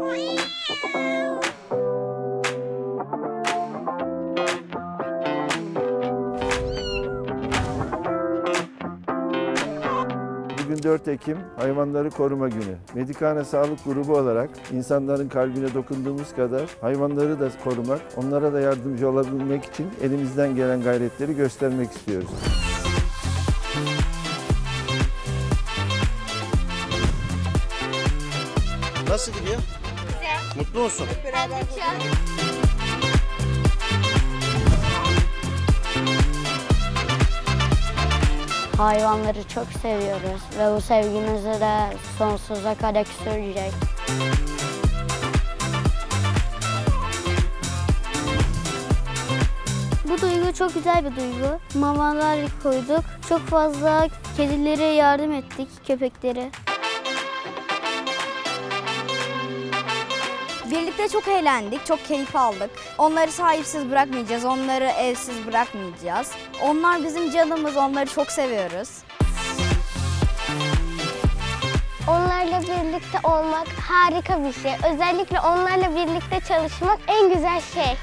Bugün 4 Ekim Hayvanları Koruma Günü. Medikane Sağlık Grubu olarak insanların kalbine dokunduğumuz kadar hayvanları da korumak, onlara da yardımcı olabilmek için elimizden gelen gayretleri göstermek istiyoruz. Nasıl gidiyor? Mutlu an Hayvanları çok seviyoruz ve bu sevgimizi de sonsuza kadar sürecek. Bu duygu çok güzel bir duygu. Mamalar koyduk. Çok fazla kedilere yardım ettik, köpeklere. Birlikte çok eğlendik, çok keyif aldık. Onları sahipsiz bırakmayacağız, onları evsiz bırakmayacağız. Onlar bizim canımız, onları çok seviyoruz. Onlarla birlikte olmak harika bir şey. Özellikle onlarla birlikte çalışmak en güzel şey.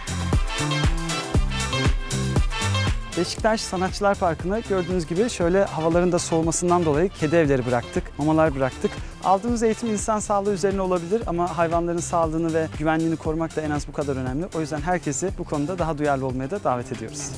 Beşiktaş Sanatçılar Parkı'na gördüğünüz gibi şöyle havaların da soğumasından dolayı kedi evleri bıraktık, mamalar bıraktık. Aldığımız eğitim insan sağlığı üzerine olabilir ama hayvanların sağlığını ve güvenliğini korumak da en az bu kadar önemli. O yüzden herkesi bu konuda daha duyarlı olmaya da davet ediyoruz.